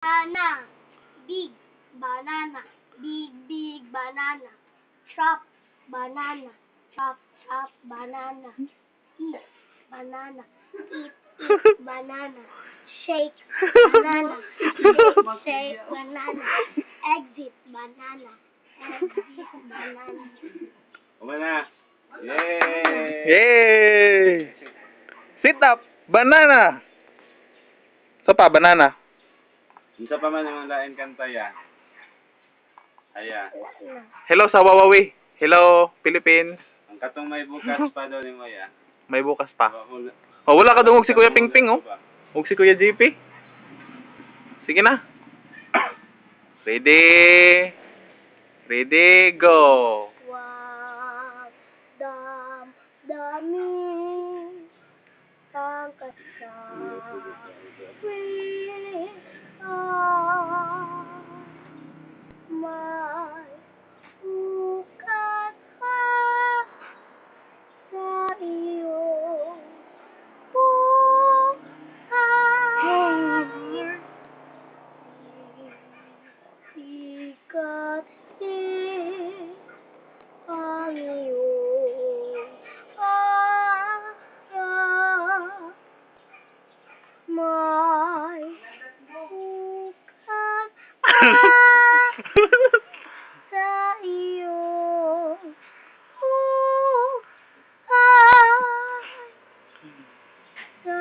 Banana. Big banana. Big, big banana. Chop banana. Chop, chop banana. Eat banana. Eat, eat banana. Shake banana. Shake, shake banana. Exit banana. Exit banana. Na. Yay! Yay! Sit up! Banana! Sa pa, banana. Isa pa man naman lain kanta ya. Aya. Hello sa Wawawi. Hello, Philippines. Ang katong may bukas pa daw ni mo ya. May bukas pa. Oh, wala ka dungog si Kuya Pingping, oh. Huwag si Kuya JP. Sige na. Ready? Ready, go. Dam dami ang kasawi may sa iyong buhay. Sa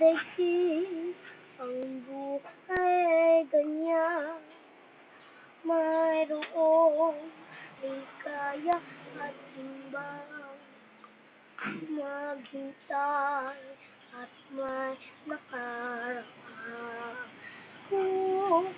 daigdig ang buhay ay ganyan. Mayroong ligaya at timbang. Maghintay at may nakaraan. May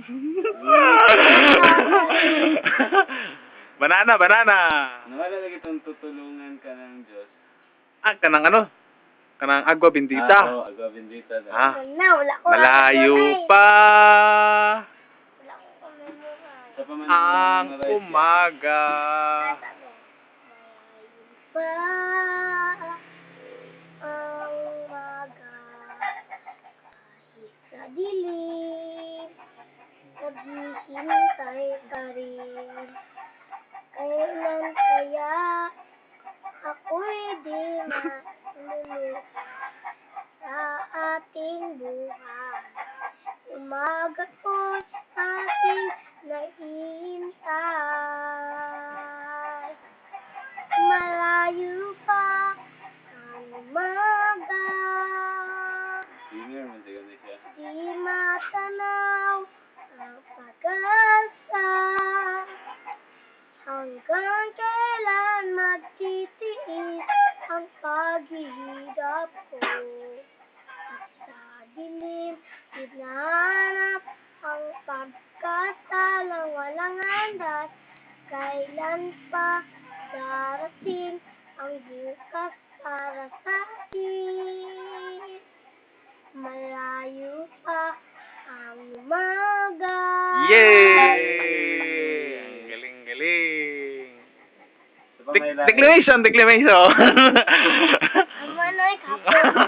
banana, banana. Nawala lagi itong tutulungan ka ng Diyos. Ah, kanang ano? Kanang agwa Ah, bendita. oo, agwa bendita daw. Ah, Na, wala ko malayo pa Wala ko ang na- umaga. pa naghihintay ka rin kailan kaya ako'y di malulog handas Kailan pa darating ang bukas para sa akin? Malayo pa ang umaga. Yay! Ang galing, galing. Isa pa may Dec- declamation, declamation. Ang manoy kapon.